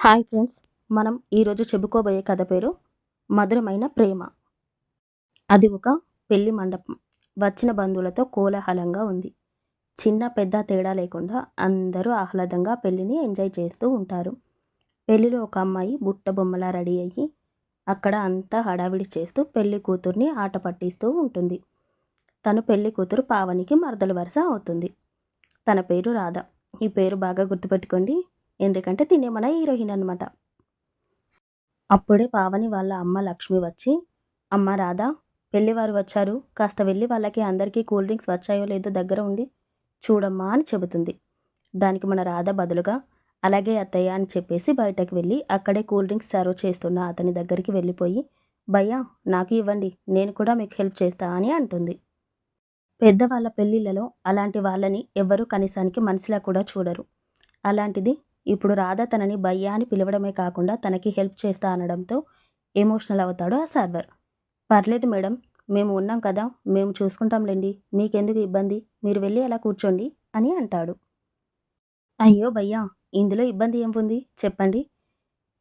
Hi friends మనం ఈరోజు చెప్పుకోబోయే కథ పేరు మధురమైన ప్రేమ. అది ఒక పెళ్ళి మండపం. వచ్చిన బంధువులతో కోలాహలంగా ఉంది. చిన్న పెద్ద తేడా లేకుండా అందరూ ఆహ్లాదంగా పెళ్ళిని ఎంజాయ్ చేస్తూ ఉంటారు. పెళ్ళిలో ఒక అమ్మాయి బుట్ట బొమ్మలా రెడీ అయ్యి అక్కడ అంతా హడావిడి చేస్తూ పెళ్ళి కూతుర్ని ఆట పట్టిస్తూ ఉంటుంది. తను పెళ్ళి కూతురు పావనికి మరదల వరుస అవుతుంది. తన పేరు రాధ. ఈ పేరు బాగా గుర్తుపెట్టుకోండి. ఎందుకంటే తినే మన హీరోయిన్ అనమాట అప్పుడే పావని వాళ్ళ అమ్మ లక్ష్మి వచ్చి అమ్మ రాధా పెళ్ళివారు వచ్చారు. కాస్త వెళ్ళి వాళ్ళకి అందరికీ కూల్ డ్రింక్స్ వచ్చాయో లేదో దగ్గర ఉండి చూడమ్మా అని చెబుతుంది. దానికి మన రాధ బదులుగా అలాగే అత్తయ్య అని చెప్పేసి బయటకు వెళ్ళి అక్కడే కూల్ డ్రింక్స్ సర్వ్ చేస్తున్న అతని దగ్గరికి వెళ్ళిపోయి భయ్యా నాకు ఇవ్వండి. నేను కూడా మీకు హెల్ప్ చేస్తా అని అంటుంది. పెద్దవాళ్ళ పెళ్ళిళ్ళలో అలాంటి వాళ్ళని ఎవ్వరూ కనీసానికి మనసులా కూడా చూడరు. అలాంటిది ఇప్పుడు రాధ తనని భయ్యా అని పిలవడమే కాకుండా తనకి హెల్ప్ చేస్తా అనడంతో ఎమోషనల్ అవుతాడు ఆ సర్వర్. పర్లేదు మేడం మేము ఉన్నాం కదా మేము చూసుకుంటాంలేండి మీకెందుకు ఇబ్బంది మీరు వెళ్ళి అలా కూర్చోండి అని అంటాడు. అయ్యో భయ్యా ఇందులో ఇబ్బంది ఏం ఉంది చెప్పండి.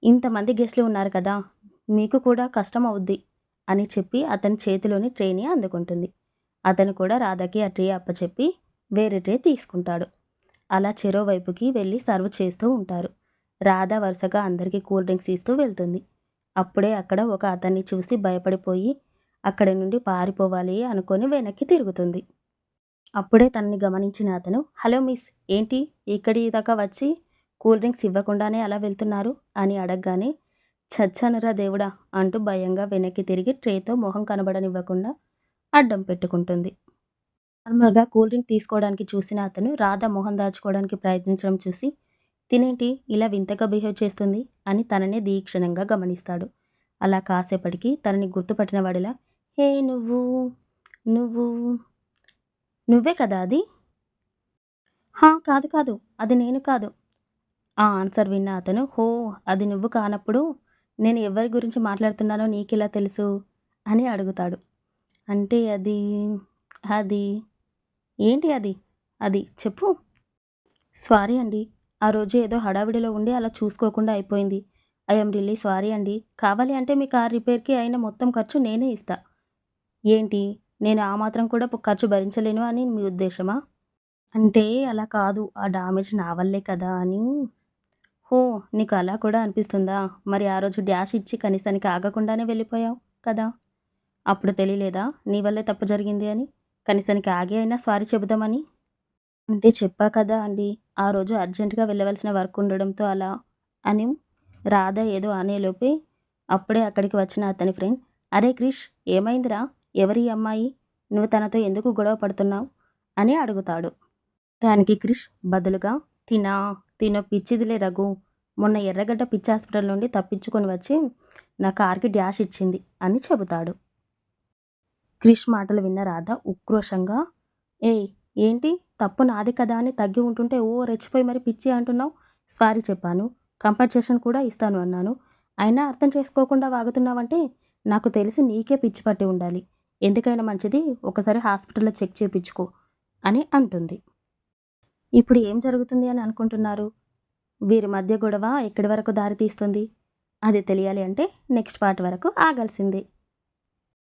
ఇంతమంది గెస్ట్లు ఉన్నారు కదా మీకు కూడా కష్టం అవుద్ది అని చెప్పి అతని చేతిలోని ట్రేని అందుకుంటుంది. అతను కూడా రాధకి ఆ ట్రే అప్పచెప్పి వేరే ట్రే తీసుకుంటాడు. అలా చెరో వైపుకి వెళ్ళి సర్వ్ చేస్తూ ఉంటారు. రాధ వరుసగా అందరికీ కూల్ డ్రింక్స్ ఇస్తూ వెళ్తుంది. అప్పుడే అక్కడ ఒక అతన్ని చూసి భయపడిపోయి అక్కడి నుండి పారిపోవాలి అనుకొని వెనక్కి తిరుగుతుంది. అప్పుడే తనని గమనించిన అతను హలో మిస్ ఏంటి? ఇక్కడి దాకా వచ్చి కూల్ డ్రింక్స్ ఇవ్వకుండానే అలా వెళ్తున్నారు? అని అడగగానే చచ్చనురా దేవుడా అంటూ భయంగా వెనక్కి తిరిగి ట్రేతో మొహం కనబడనివ్వకుండా అడ్డం పెట్టుకుంటుంది. నార్మల్గా కూల్ డ్రింక్ తీసుకోవడానికి చూసిన అతను రాధ మొహం దాచుకోవడానికి ప్రయత్నించడం చూసి తినేంటి ఇలా వింతగా బిహేవ్ చేస్తుంది? అని తననే దీక్షణంగా గమనిస్తాడు. అలా కాసేపటికి తనని గుర్తుపట్టిన వాడిలా హే నువ్వు నువ్వు నువ్వే కదా అది? హా కాదు కాదు అది నేను కాదు. ఆ ఆన్సర్ విన్న అతను హో అది నువ్వు కానప్పుడు నేను ఎవరి గురించి మాట్లాడుతున్నానో నీకు ఇలా తెలుసు? అని అడుగుతాడు. అంటే అది అది ఏంటి అది? అది చెప్పు. సారీ అండి. ఆ రోజు ఏదో హడావిడిలో ఉండి అలా చూసుకోకుండా అయిపోయింది. ఐఎమ్ రిల్లీ సారీ అండి. కావాలి అంటే మీ కార్ రిపేర్కి అయిన మొత్తం ఖర్చు నేనే ఇస్తా. ఏంటి? నేను ఆ మాత్రం కూడా ఖర్చు భరించలేను అని మీ ఉద్దేశమా? అంటే అలా కాదు. ఆ డామేజ్ నా వల్లే కదా అని. హో నీకు అలా కూడా అనిపిస్తుందా? మరి ఆ రోజు డ్యాష్ ఇచ్చి కనీసానికి ఆగకుండానే వెళ్ళిపోయావు కదా? అప్పుడు తెలియలేదా? నీ వల్లే తప్పు జరిగింది అని. కనీసానికి ఆగి అయినా సారీ చెబుదామని. అంటే చెప్పా కదా అండి. ఆ రోజు అర్జెంటుగా వెళ్ళవలసిన వర్క్ ఉండడంతో అలా అని రాధ ఏదో అనేలోపే అప్పుడే అక్కడికి వచ్చిన అతని ఫ్రెండ్ అరే క్రిష్ ఏమైందిరా? ఎవరి అమ్మాయి? నువ్వు తనతో ఎందుకు గొడవ పడుతున్నావు? అని అడుగుతాడు. దానికి క్రిష్ బదులుగా తినా తినో పిచ్చిదిలే రఘు. మొన్న ఎర్రగడ్డ పిచ్చి హాస్పిటల్ నుండి తప్పించుకొని వచ్చి నా కార్కి డ్యాష్ ఇచ్చింది అని చెబుతాడు. క్రిష్ మాటలు విన్న రాధ ఉక్రోషంగా ఏయ్ ఏంటి? తప్పు నాది కదా అని తగ్గి ఉంటుంటే ఓ రెచ్చిపోయి మరి పిచ్చి అంటున్నావు? సారీ చెప్పాను. కంపన్సేషన్ కూడా ఇస్తాను అన్నాను. అయినా అర్థం చేసుకోకుండా వాగుతున్నావంటే నాకు తెలిసి నీకే పిచ్చి పట్టి ఉండాలి. ఎందుకైనా మంచిది ఒకసారి హాస్పిటల్లో చెక్ చేయించుకో అని అంటుంది. ఇప్పుడు ఏం జరుగుతుంది అని అనుకుంటున్నారు? వీరి మధ్య గొడవ ఎక్కడి వరకు దారి తీస్తుంది అది తెలియాలి అంటే నెక్స్ట్ పార్ట్ వరకు ఆగాల్సిందే